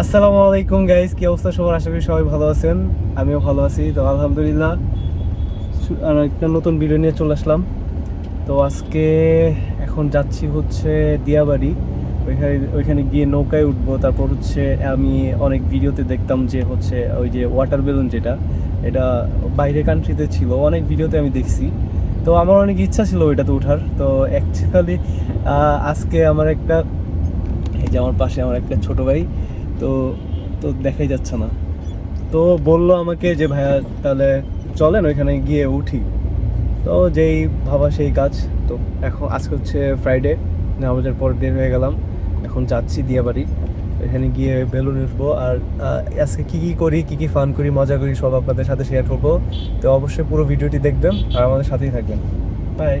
আসসালামু আলাইকুম গাইস কি অবস্থা সবার? আশা করি সবাই ভালো আছেন। আমিও ভালো আছি, তো আলহামদুলিল্লাহ। আর একটা নতুন ভিডিও নিয়ে চলে আসলাম। তো আজকে এখন যাচ্ছি হচ্ছে দিয়াবাড়ি। ওইখানে ওইখানে গিয়ে নৌকায় উঠবো। তারপর হচ্ছে আমি অনেক ভিডিওতে দেখতাম যে হচ্ছে ওই যে ওয়াটার বেলুন যেটা, এটা বাইরে কান্ট্রিতে ছিল। অনেক ভিডিওতে আমি দেখছি। তো আমার অনেক ইচ্ছা ছিল ওইটাতে ওঠার তো অ্যাকচুয়ালি আজকে আমার একটা এই যে আমার পাশে আমার একটা ছোট ভাই তো তো দেখাই যাচ্ছে না। তো বলল আমাকে যে, ভাইয়া, তাহলে চলেন, ওইখানে গিয়ে উঠি। তো যেই ভাবা সেই কাজ। তো এখন, আজকে হচ্ছে ফ্রাইডে নামাজের পর বের হয়ে গেলাম। এখন যাচ্ছি দিয়াবাড়ি। এখানে গিয়ে বেলুন উঠবো আর আজকে কী কী করি, কী কী ফান করি, মজা করি, সব আপনাদের সাথে শেয়ার করব। তো অবশ্যই পুরো ভিডিওটি দেখবেন আর আমাদের সাথেই থাকবেন। বাই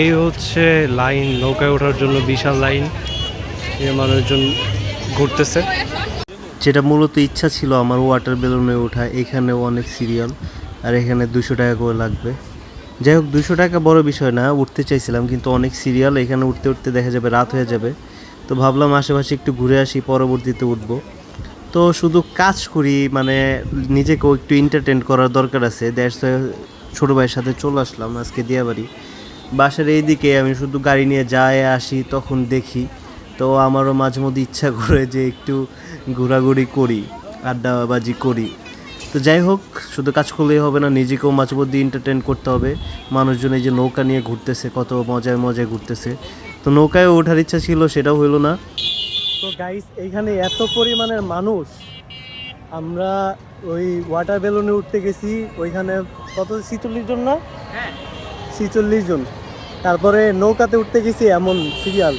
এই হচ্ছে লাইন নৌকায় ওঠার জন্য বিশাল লাইন মানুষজন ঘুরতেছে। যেটা মূলত ইচ্ছা ছিল আমার ওয়াটার বেলুনে ওঠা, এখানেও অনেক সিরিয়াল আর এখানে দুশো টাকা করে লাগবে। যাই হোক দুশো টাকা বড় বিষয় না, উঠতে চাইছিলাম, কিন্তু অনেক সিরিয়াল এখানে উঠতে উঠতে দেখা যাবে রাত হয়ে যাবে। তো ভাবলাম আশেপাশে একটু ঘুরে আসি, পরবর্তীতে উঠবো। তো শুধু কাজ করি মানে নিজেকেও একটু এন্টারটেন করার দরকার আছে। দ্যাটস ছোটো ভাইয়ের সাথে চলে আসলাম, আজকে দিয়াবাড়ি বাসার এই দিকে আমি শুধু গাড়ি নিয়ে যাই, আসি, তখন দেখি। তো আমারও মাঝে মধ্যে ইচ্ছা করে যে একটু ঘোরাঘুরি করি আড্ডাবাজি করি। তো যাই হোক শুধু কাজ করলেই হবে না নিজেকেও মাঝে মধ্যে এন্টারটেন করতে হবে। মানুষজন এই যে নৌকা নিয়ে ঘুরতেছে কত মজায় মজায় ঘুরতেছে। তো নৌকায় ওঠার ইচ্ছা ছিল সেটাও হইল না। তো গাইস এইখানে এত পরিমাণের মানুষ। আমরা ওই ওয়াটার বেলুনে উঠতে গেছি ওইখানে কত ছিচল্লিশ জন না? ছিচল্লিশ জন। তারপরে নৌকাতে উঠতে গেছি এমন সিরিয়াল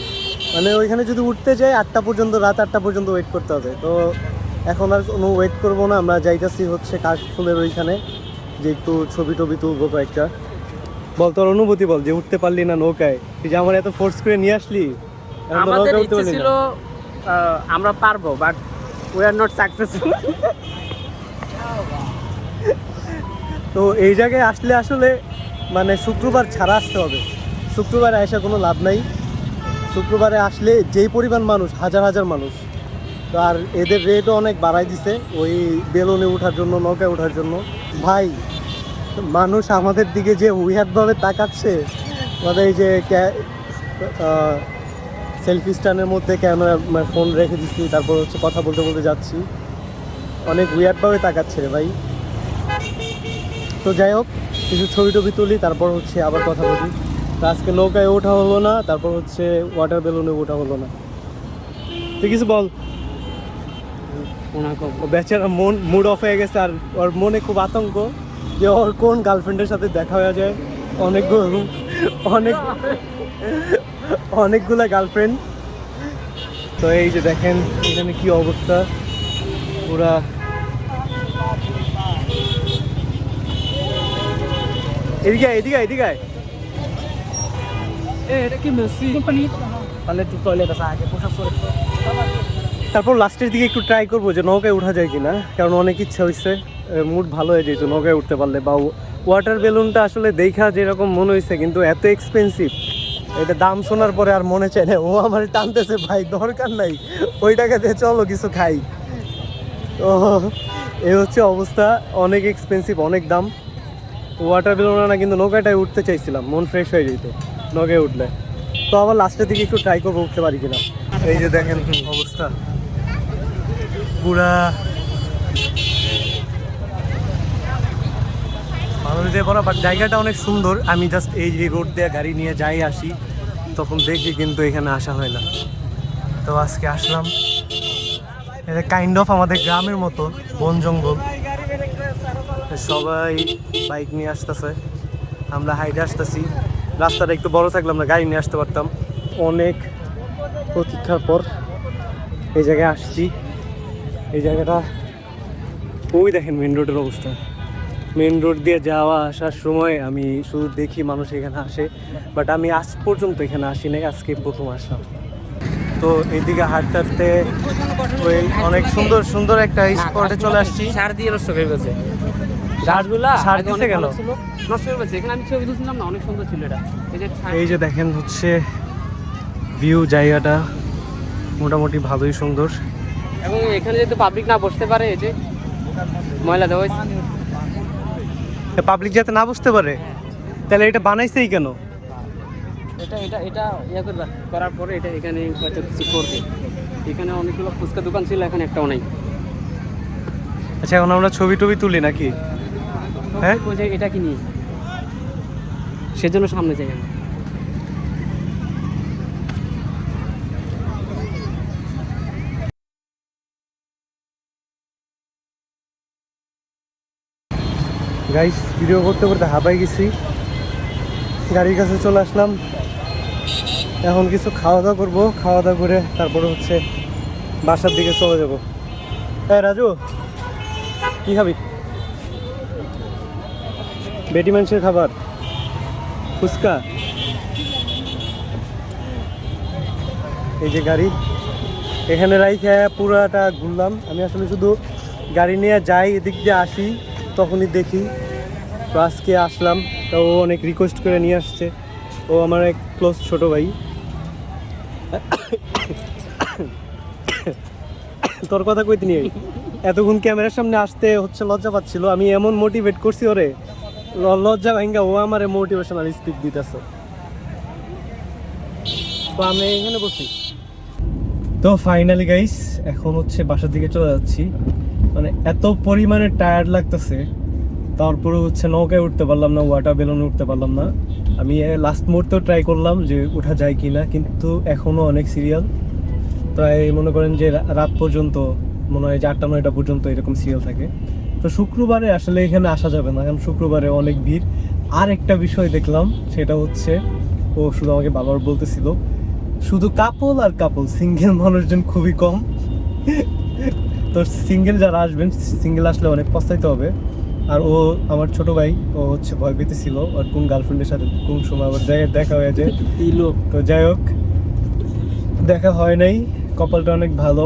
মানে ওইখানে যদি উঠতে যাই আটটা পর্যন্ত রাত আটটা পর্যন্ত ওয়েট করতে হবে। তো এখন আর কোনো ওয়েট করব না আমরা যাইতেছি হচ্ছে কাশফুলের ওইখানে যে একটু ছবি টবি তুলবো কয়েকটা। বল তোর অনুভূতি বল যে উঠতে পারলি না নৌকায়। তুই যে আমার এত ফোর্স করে নিয়ে আসলি আমাদের ইচ্ছে ছিল আমরা পারব but we are not successful তো এই জায়গায় আসলে আসলে মানে শুক্রবার ছাড়া আসতে হবে। শুক্রবার আসা কোনো লাভ নাই। শুক্রবারে আসলে যেই পরিমাণ মানুষ, হাজার হাজার মানুষ, তো আর এদের রেটও অনেক বাড়াই দিছে ওই বেলুনে ওঠার জন্য, নৌকায় ওঠার জন্য। ভাই, মানুষ আমাদের দিকে যে উইহাতভাবে তাকাচ্ছে মানে এই যে সেলফি স্ট্যান্ডের মধ্যে ক্যামেরা ফোন রেখে দিচ্ছি, তারপর হচ্ছে কথা বলতে বলতে যাচ্ছি। অনেক উইয়ার্ডভাবে তাকাচ্ছে রে ভাই। তো যাই হোক, কিছু ছবি টবি তুলি, তারপর হচ্ছে আবার কথা বলি। তো আজকে নৌকায় ওঠা হলো না তারপর হচ্ছে ওয়াটার বেলুনে ওঠা হলো না। তুই কিছু বল। বেচারা মন মুড অফ হয়ে গেছে আর ওর মনে খুব আতঙ্ক যে ওর কোন গার্লফ্রেন্ডের সাথে দেখা হয়ে যায়। অনেকগুলো অনেক অনেকগুলো গার্লফ্রেন্ড তো এই যে দেখেন এখানে কি অবস্থা। পুরা এদিকে এদিকে এদিকে। এটা কি মেসি? কোম্পানি তাহলে একটু টয়লেট আছে আগে পোশাক তারপর লাস্টের দিকে একটু ট্রাই করব যে নৌকায় উঠা যায় কিনা কারণ অনেক ইচ্ছা হয়েছে মুড ভালো হয়ে যেত নৌকায় উঠতে পারলে বা ওয়াটার বেলুনটা আসলে দেখা যেরকম মনে হয়েছে কিন্তু এত এক্সপেন্সিভ এটা দাম শোনার পরে আর মনে চায় না ও আমার টানতেছে ভাই দরকার নাই ওই টাকা দিয়ে চলো কিছু খাই। তো এ হচ্ছে অবস্থা অনেক এক্সপেন্সিভ অনেক দাম। ওয়াটার বেলুন না কিন্তু নৌকাটায় উঠতে চাইছিলাম মন ফ্রেশ হয়ে যেত। নৌকায় উঠলে। তো আবার লাস্টের দিকে একটু ট্রাই করব, উঠতে পারি কিনা। এই যে দেখেন অবস্থা। পুরা দিয়ে বাট জায়গাটা অনেক সুন্দর। আমি জাস্ট এই রোড দিয়ে গাড়ি নিয়ে যাই আসি, তখন দেখি কিন্তু এখানে আসা হয় না। তো আজকে আসলাম। এটা কাইন্ড অফ আমাদের গ্রামের মতো, বন জঙ্গল। সবাই বাইক নিয়ে আসতেছে। আমরা হাইটে আসতেছি। রাস্তাটা একটু বড় থাকলে আমরা গাড়ি নিয়ে আসতে পারতাম। অনেক প্রতীক্ষার পর এই জায়গায় আসছি। এই জায়গাটা, ওই দেখেন মেন রোডের অবস্থা। মেন রোড দিয়ে যাওয়া, আসার সময় আমি শুধু দেখি মানুষ এখানে আসে বাট আমি আজ পর্যন্ত এখানে আসি নাই আজকে প্রথম আসলাম। তো এইদিকে হাঁটতে হাঁটতে অনেক সুন্দর সুন্দর একটা স্পটে চলে আসছি। দিয়ে ফেলছে কেন? ভালো ছিল, নষ্ট ফেলছে এখানে আমি ছবি তুলছিলাম না অনেক সুন্দর ছিল এটা। এই যে এই যে দেখেন হচ্ছে ভিউ জায়গাটা মোটামুটি ভালোই সুন্দর। এবং এখানে যদি পাবলিক না বসতে পারে এই যে ময়লা দেওয়া পাবলিক যাতে না বসতে পারে তাহলে এটা বানাইছেই কেন? এটা এটা এটা ইয়ে করবে। করার পরে এটা এখানে হয়তো কিছু করবে। এখানে অনেকগুলো ফুচকা দোকান ছিল এখন একটাও নাই। আচ্ছা এখন আমরা ছবি টবি তুলি নাকি? হ্যাঁ? এটা কিনি সেজন্য সামনে যাই আমি গাইস ভিডিও করতে করতে হাঁপাই গেছি। গাড়ির কাছে চলে আসলাম। এখন কিছু খাওয়া দাওয়া করব। খাওয়া দাওয়া করে তারপরে হচ্ছে বাসার দিকে চলে যাব। হ্যাঁ রাজু কি খাবি? বেটি মানুষের খাবার। ফুচকা। এই যে গাড়ি। এখানে রাইখে পুরাটা ঘুরলাম। আমি আসলে শুধু গাড়ি নিয়ে যাই, এদিক দিয়ে আসি, তখনই দেখি। তো আজকে আসলাম। তো ও অনেক রিকোয়েস্ট করে নিয়ে আসছে। ও আমার এক ক্লোজ ছোট ভাই। তোর কথা কইতে নিয়ে এতক্ষণ ক্যামেরার সামনে আসতে হচ্ছে, লজ্জা পাচ্ছিল। আমি এমন মোটিভেট করছি ওরে। লজ্জা ভাঙ্গা ও আমার মোটিভেশনাল স্পিচ দিতেছে। তো আমি এখানে বসি। তো ফাইনালি গাইস এখন হচ্ছে বাসার দিকে চলে যাচ্ছি। মানে এত পরিমাণে টায়ার্ড লাগতেছে, তারপরে হচ্ছে নৌকায় উঠতে পারলাম না ওয়াটার বেলুনে উঠতে পারলাম না। আমি লাস্ট মুহূর্তেও ট্রাই করলাম যে ওঠা যায় কি না কিন্তু এখনও অনেক সিরিয়াল প্রায় মনে করেন যে রাত পর্যন্ত, মনে হয় যে আটটা নয়টা পর্যন্ত এরকম সিরিয়াল থাকে। তো শুক্রবারে আসলে এখানে আসা যাবে না কারণ শুক্রবারে অনেক ভিড়। আর একটা বিষয় দেখলাম সেটা হচ্ছে ও শুধু আমাকে বাবার বলতেছিল শুধু কাপল আর কাপল সিঙ্গেল মানুষজন খুবই কম। তো সিঙ্গেল যারা আসবেন সিঙ্গেল আসলে অনেক পস্তাইতে হবে। আর ও আমার ছোট ভাই ও হচ্ছে ভয় পেতেছিল আর কোন গার্লফ্রেন্ডের সাথে কোন সময় আবার জায়গায় দেখা হয়ে যায়। তো যাই হোক দেখা হয় নাই কপালটা অনেক ভালো।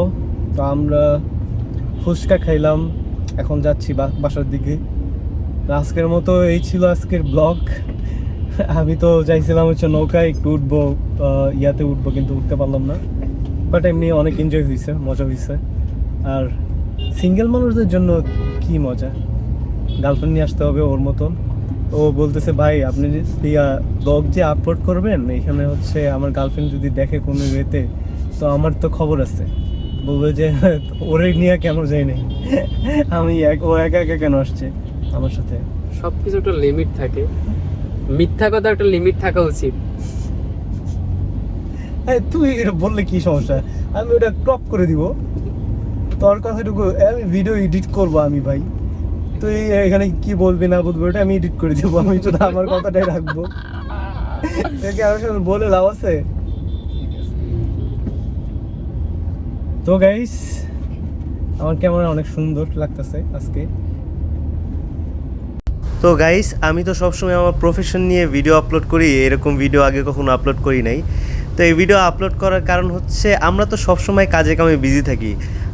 তো আমরা ফুচকা খাইলাম এখন যাচ্ছি বাসার দিকে। আজকের মতো এই ছিল আজকের ব্লগ। আমি তো চাইছিলাম হচ্ছে নৌকায় একটু উঠবো ইয়াতে উঠবো কিন্তু উঠতে পারলাম না। বাট এমনি অনেক এনজয় হয়েছে মজা হয়েছে আর সিঙ্গেল মানুষদের জন্য কি মজা? গার্লফ্রেন্ড নিয়ে আসতে হবে ওর মতন। ও বলতেছে, ভাই, আপনি ব্লগ যে আপলোড করবেন, এখানে হচ্ছে আমার গার্লফ্রেন্ড যদি দেখে কোনো ইয়েতে, তো আমার তো খবর আছে। বলবে যে ওরে নিয়ে কেন যাই নাই আমি এক ও একা একা কেন আসছে আমার সাথে? সব কিছু একটা লিমিট থাকে। মিথ্যা কথা একটা লিমিট থাকা উচিত। তুই এটা বললে কি সমস্যা? আমি ওটা ক্রপ করে দিব। তোর কথাটুকু আমি ভিডিও এডিট করব আমি ভাই। তুই এখানে কি বলবি না বলবি ওটা আমি এডিট করে দেবো। আমি শুধু আমার কথাটাই রাখব। আমার সাথে বলে লাভ আছে? তো গাইস আমার ক্যামেরা অনেক সুন্দর লাগতেছে আজকে। তো গাইস আমি তো সবসময় আমার প্রফেশন নিয়ে ভিডিও আপলোড করি, এরকম ভিডিও আগে কখনো আপলোড করি নাই। তো এই ভিডিও আপলোড করার কারণ হচ্ছে, আমরা তো সবসময় কাজে কামে বিজি থাকি।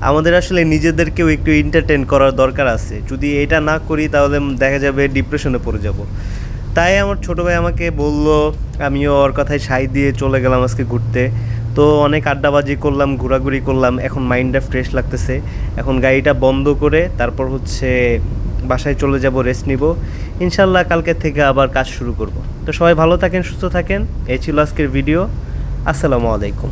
আমাদের আসলে নিজেদেরকেও একটু এন্টারটেন করার দরকার আছে। যদি এটা না করি, তাহলে দেখা যাবে ডিপ্রেশনে পড়ে যাব। তাই আমার ছোটো ভাই আমাকে বলল, আমিও ওর কথায় সাই দিয়ে চলে গেলাম আজকে ঘুরতে। তো অনেক আড্ডাবাজি করলাম, ঘোরাঘুরি করলাম, এখন মাইন্ডটা ফ্রেশ লাগতেছে। এখন গাড়িটা বন্ধ করে তারপর হচ্ছে বাসায় চলে যাব রেস্ট নিব। ইনশাল্লাহ কালকে থেকে আবার কাজ শুরু করব। তো সবাই ভালো থাকেন, সুস্থ থাকেন, এই ছিল আজকের ভিডিও আসসালামু আলাইকুম।